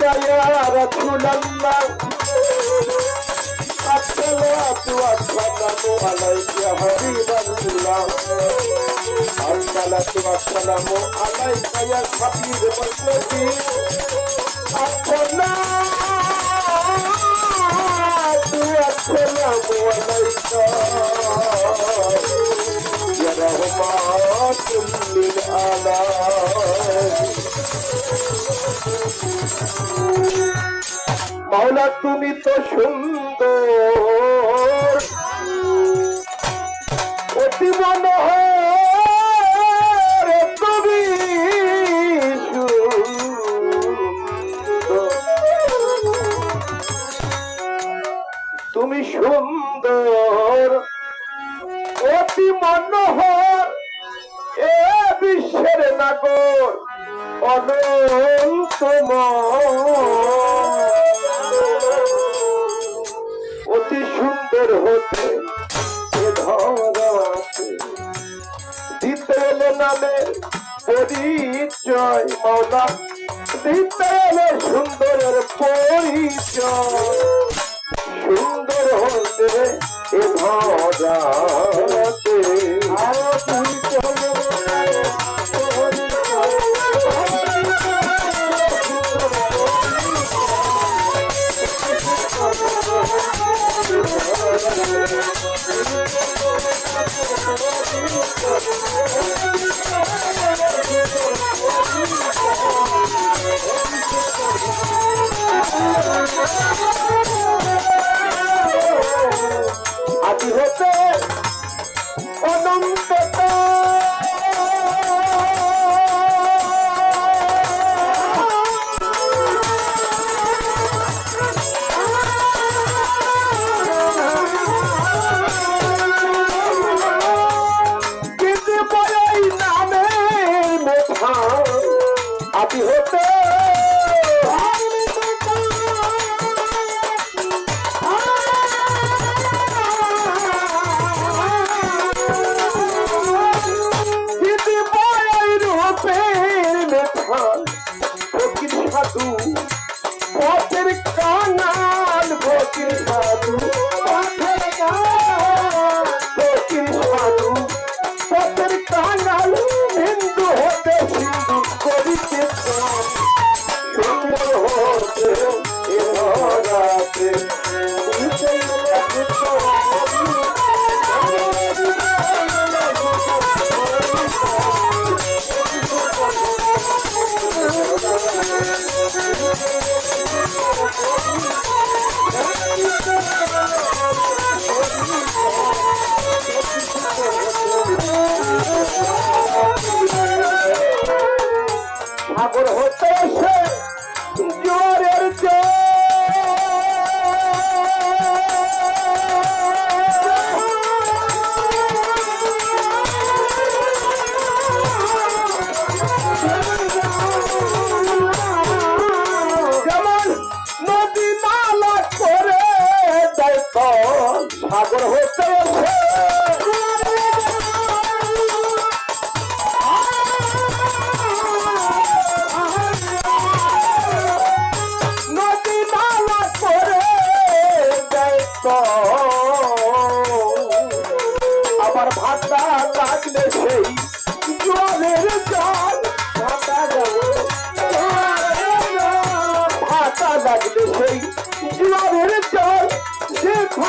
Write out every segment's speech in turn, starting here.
يا رسول الله الصلاة والسلام عليك يا حبيب الله الصلاة والسلام عليك يا حبيب المسلمين মাওলা তুমি তো সুন্দর। অতি মনোহর তুমি তুমি সুন্দর অতি মনোহর এ বিশ্বের নাগর। অনন্তম অতি সুন্দর হতে দিতে এলে নামে পরিচয় মৌলা দিতে এলে সুন্দরের পরিচয়।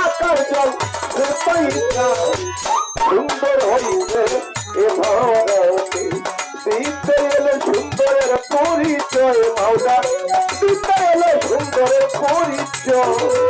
ভাটার জল সুন্দর হইলে এ ভারতে দিতে এলে সুন্দরের পরিচয় মাওলা দিতে এলে সুন্দরের পরিচয়।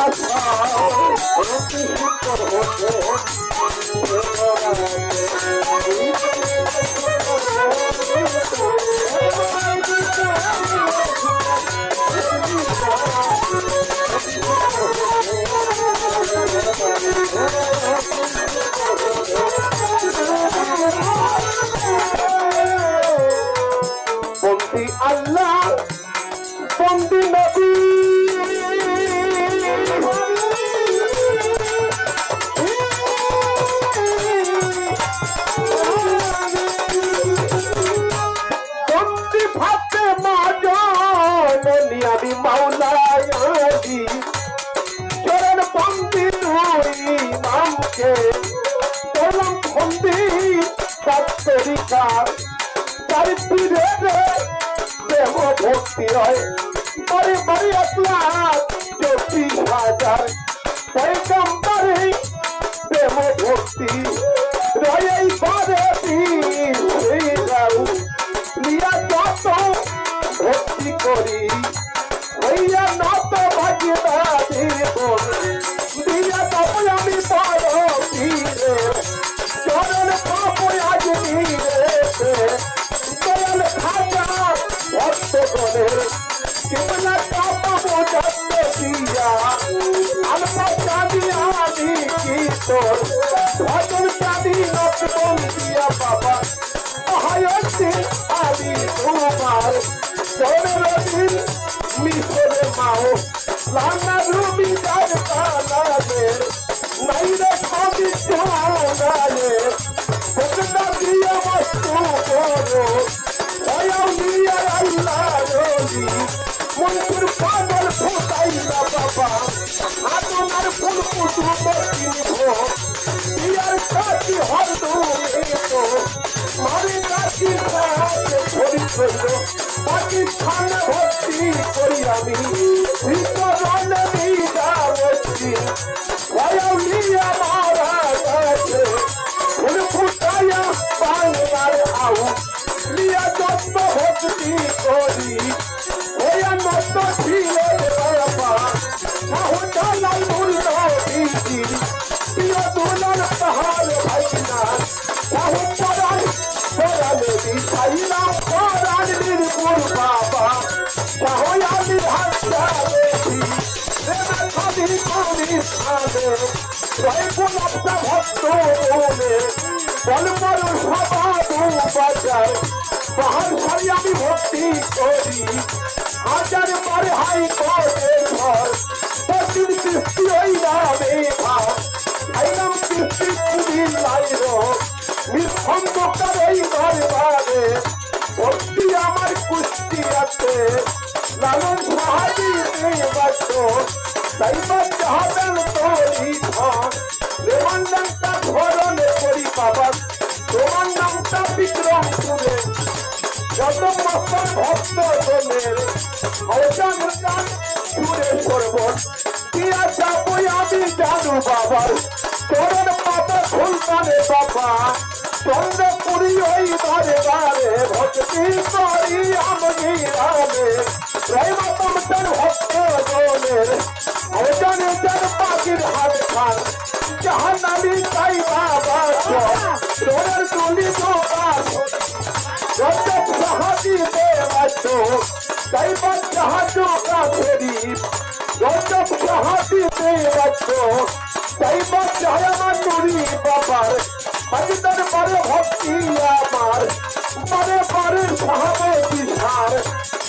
এই আশা প্রতিষ্ঠিত হতে ভক্তি হয়। বাড়ি বাড়ি আপনার চব্বিশ হাজার পয়গম্বরে প্রেম ভক্তি রয়েই বারে লিয়া যত ভক্তি করি, হইয়া নত দিব দিয়া আমি বড় মিশরে মাও লানা রুবি যার কানালে নাইরে খাবি চানালে ভগনা দিয়া বস্তু করো দয়াও নিয়া আল্লাহ রবি মনপুর পাগল ফোটাইলা বাবা আতনার ফুল কাছে ধরি কইল পাকিস্তান ভক্ত বলে বল বল সবাদু বাজায় বাহার সারি আমি ভক্তি করি হাজার বার হাই কোর্টে ঘর প্রতিদিন কৃষ্টি ওই নামে ভাব আইলাম কৃষ্টি পুরী লাইর নিঃসন্দেহকার এই দরবারে ভক্তি আমার কুষ্টি আছে লালন তাই বাচ্চা হবেন তোরি ধন লেমন তোমের অজান গান সুরে সর্বন দিয়া যাবই আমি জানু বাবার চরণ পাতা খুলতানে বাবা চন্দ্রপুরী ওই বারে বারে ভক্তি করি আমি রামে প্রেমতম তন ভক্ত দোলের অজান জন পাখির হাত খান জাহান নামি তাই বাবা চরণ তুলি তো তাই সাহায্য কাছেরি গজব সাহায্য দেবাচ্ছ তাই বাচ্চায় আমার নুরি বাবার আজ তার বারে ভক্তি আমার বারে বারে সাহাবে বিহার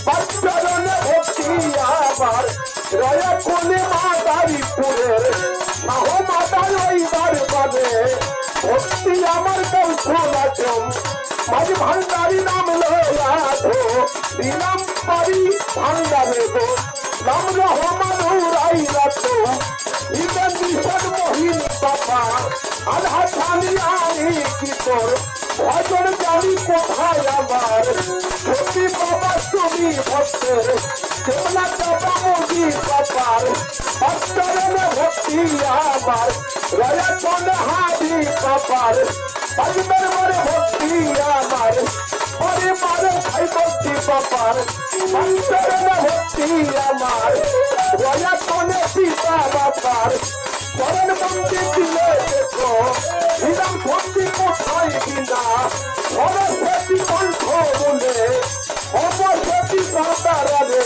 বাচ্চারণে ভক্তি আমার রয়া কোলে মাতারি পুরের সাহ মাতার ওই বার পাবে ভক্তি আমার কৌশলাচম মাঝ দিলাম পারি, ভাঙ্গা দেব নাম রহমান উড়াই রাখো। ইটা নিষাদ মহিন বাবা আধা জানি আমি কি তোর ভজন জানি কোথায় আমার। সত্যি বাবা, তুমি ভক্তের। কেমনা চাপা মুদি বাবার। ভক্তরে ভক্তি আর আমার রাজা চন্দ্রহারি কপাল পারিবার মনে ভক্তি আমার। পরিবার ভাই ভক্তি কপাল পারিবার মনে ভক্তি আমার। রাজা চন্দ্র সীতা বাপার চরণ বন্দি দিলে দেখো হিরাম ভক্তি কোথায় কিনা? অবশ্যই কণ্ঠ বলে অবশ্যই কর্তারা রে